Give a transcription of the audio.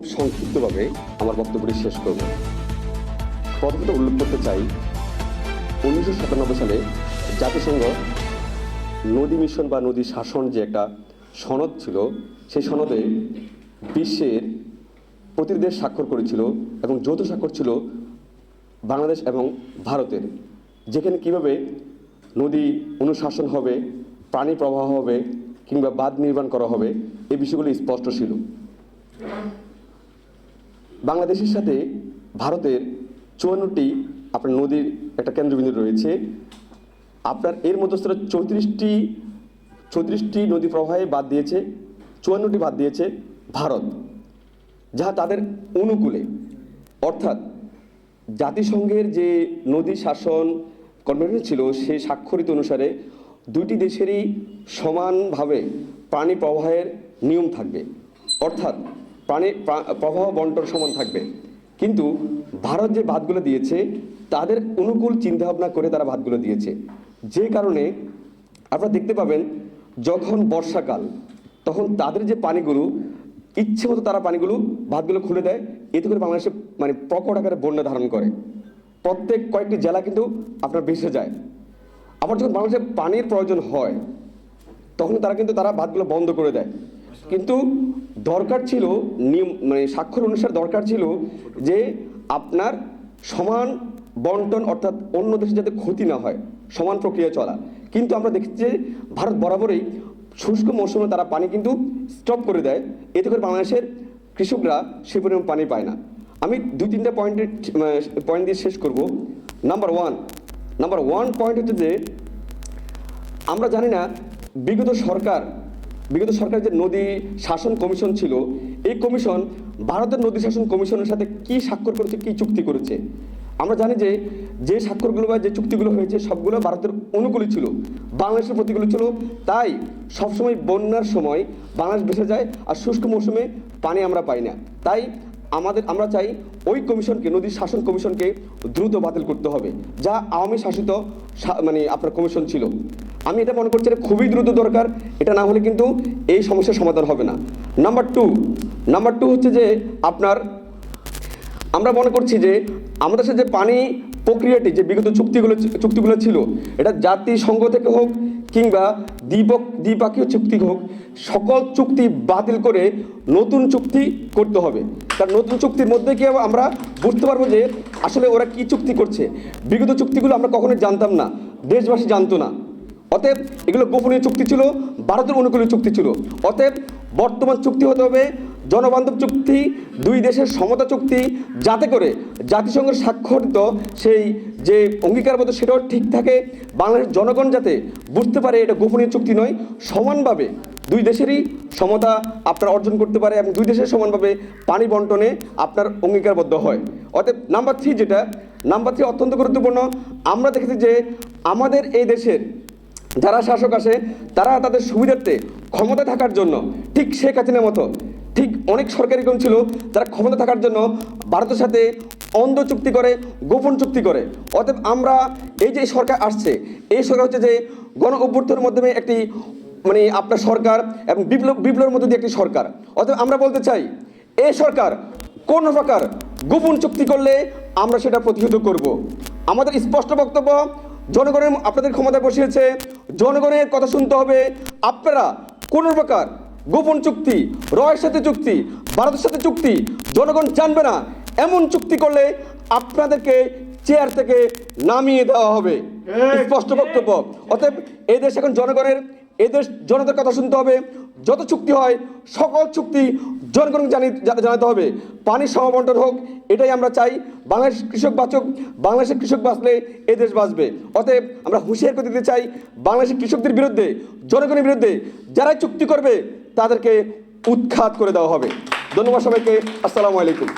সংক্ষিপ্তভাবে আমার বক্তব্যটি শেষ করব। প্রথমত উল্লেখ করতে চাই, উনিশশো সাতানব্বই সালে জাতিসংঘ নদী মিশন বা নদী শাসন যে একটা সনদ ছিল, সেই সনদে বিশ্বের প্রতিটি দেশ স্বাক্ষর করেছিল এবং যৌথ স্বাক্ষর ছিল বাংলাদেশ এবং ভারতের। যেখানে কীভাবে নদী অনুশাসন হবে প্রাণী প্রবাহ হবে কিংবা বাঁধ নির্মাণ করা হবে, এই বিষয়গুলো স্পষ্ট ছিল। বাংলাদেশের সাথে ভারতের চুয়ান্নটি আপনার নদীর একটা কেন্দ্রবিন্দু রয়েছে। আপনার এর মধ্যস্থলে চৌত্রিশটি চৌত্রিশটি নদী প্রবাহে বাদ দিয়েছে, চুয়ান্নটি বাদ দিয়েছে ভারত, যা তাদের অনুকূলে। অর্থাৎ জাতিসংঘের যে নদী শাসন কনভেনশন ছিল, সে স্বাক্ষরিত অনুসারে দুইটি দেশেরই সমানভাবে পানি প্রবাহের নিয়ম থাকবে। অর্থাৎ পানি প্রা- প্রবাহ বন্টন সমান থাকবে। কিন্তু ভারত যে ভাতগুলো দিয়েছে, তাদের অনুকূল চিন্তাভাবনা করে তারা ভাতগুলো দিয়েছে। যে কারণে আপনারা দেখতে পাবেন, যখন বর্ষাকাল, তখন তাদের যে পানিগুলো, ইচ্ছে মতো তারা পানিগুলো ভাতগুলো খুলে দেয়। এতে করে বাংলাদেশে মানে প্রকট আকারে বন্যা ধারণ করে। প্রত্যেক কয়েকটি জেলা কিন্তু আপনার ভেসে যায়। আবার যখন বাংলাদেশে পানির প্রয়োজন হয়, তখন তারা কিন্তু তারা ভাতগুলো বন্ধ করে দেয়। কিন্তু দরকার ছিল নিয়ম মানে স্বাক্ষর অনুসারে দরকার ছিল যে আপনার সমান বন্টন অর্থাৎ অন্য দেশে যাতে ক্ষতি না হয়, সমান প্রক্রিয়া চলা। কিন্তু আমরা দেখছি যে ভারত বরাবরই শুষ্ক মৌসুমে তারা পানি কিন্তু স্টপ করে দেয়। এতে করে বাংলাদেশের কৃষকরা সে পরিমাণ পানি পায় না। আমি দুই, তিনটা পয়েন্টের পয়েন্ট দিয়ে শেষ করব। Number one number one point হচ্ছে যে আমরা জানি না, বিগত সরকার বিগত সরকার যে নদী শাসন কমিশন ছিল, এই কমিশন, ভারতের নদী শাসন কমিশনের সাথে কি স্বাক্ষর করেছে, কি চুক্তি করেছে? আমরা জানি যে যে স্বাক্ষরগুলো বা যে চুক্তিগুলো হয়েছে, সবগুলো ভারতের অনুকূলই ছিল। বাংলাদেশের প্রতিকূল ছিল। তাই সবসময় বন্যার সময় বাংলাদেশ ভেসে যায় আর শুষ্ক মৌসুমে পানি আমরা পাই না। তাই আমাদের, আমরা চাই ওই কমিশনকে, নদী শাসন কমিশনকে দ্রুত বাতিল করতে হবে, যা আওয়ামী শাসিত মানে আপনার কমিশন ছিল। আমি এটা মনে করছি এটা খুবই দ্রুত দরকার, এটা না হলে কিন্তু এই সমস্যার সমাধান হবে না। নাম্বার টু নাম্বার টু হচ্ছে যে আপনার, আমরা মনে করছি যে আমাদের সাথে যে পানি প্রক্রিয়াটি, যে বিগত চুক্তিগুলো চুক্তিগুলো ছিল, এটা জাতিসংঘ থেকে হোক কিংবা দ্বিপক, দ্বিপাক্ষীয় চুক্তি হোক, সকল চুক্তি বাতিল করে নতুন চুক্তি করতে হবে। তার নতুন চুক্তির মধ্যে কি আমরা বুঝতে পারব যে আসলে ওরা কি চুক্তি করছে। বিগত চুক্তিগুলো আমরা কখনোই জানতাম না, দেশবাসী জানতো না। অতএব এগুলো গোপনীয় চুক্তি ছিল, ভারতের অনুকূলীয় চুক্তি ছিল। অতএব বর্তমান চুক্তি হতে হবে জনবান্ধব চুক্তি, দুই দেশের সমতা চুক্তি, যাতে করে জাতিসংঘের স্বাক্ষরিত সেই যে অঙ্গীকারবদ্ধ সেটাও ঠিক থাকে। বাংলাদেশের জনগণ যাতে বুঝতে পারে এটা গোপনীয় চুক্তি নয়, সমানভাবে দুই দেশেরই সমতা আপনার অর্জন করতে পারে এবং দুই দেশের সমানভাবে পানি বন্টনে আপনার অঙ্গীকারবদ্ধ হয়। অতএব নাম্বার থ্রি যেটা, নাম্বার থ্রি অত্যন্ত গুরুত্বপূর্ণ। আমরা দেখেছি যে আমাদের এই দেশের যারা শাসক আসে, তারা তাদের সুবিধার্থে ক্ষমতা থাকার জন্য, ঠিক শেখ হাসিনার মতো, ঠিক অনেক সরকারি কর্মী ছিল, তারা ক্ষমতা থাকার জন্য ভারতের সাথে অন্ধ চুক্তি করে, গোপন চুক্তি করে। অতএব আমরা এই যে সরকার আসছে, এই সরকার হচ্ছে যে গণ অভ্যুত্থানের মাধ্যমে একটি মানে আপনার সরকার এবং বিপ্লব, বিপ্লবের মধ্যে দিয়ে একটি সরকার। অতএব আমরা বলতে চাই, এই সরকার কোন প্রকার গোপন চুক্তি করলে আমরা সেটা প্রতিহত করব? আমাদের স্পষ্ট বক্তব্য জনগণের আপনাদের ক্ষমতায় বসিয়েছে জনগণের কথা শুনতে হবে। আপনারা কোন প্রকার গোপন চুক্তি রয়ের সাথে চুক্তি ভারতের সাথে চুক্তি জনগণ জানবে না এমন চুক্তি করলে আপনাদেরকে চেয়ার থেকে নামিয়ে দেওয়া হবে। স্পষ্ট বক্তব্য। অতএব এদেশ এখন জনগণের এদেশ জনতার কথা শুনতে হবে। যত চুক্তি হয়, সকল চুক্তি জনগণকে জানি জানাতে হবে। পানি সমাবন্টন হোক, এটাই আমরা চাই। বাংলাদেশ কৃষক বাঁচুক, বাংলাদেশের কৃষক বাঁচলে এ দেশ বাঁচবে। অতএব আমরা হুঁশিয়ার করে দিতে চাই, বাংলাদেশের কৃষকদের বিরুদ্ধে, জনগণের বিরুদ্ধে যারা চুক্তি করবে, তাদেরকে উৎখাত করে দেওয়া হবে। ধন্যবাদ সবাইকে। আসসালামু আলাইকুম।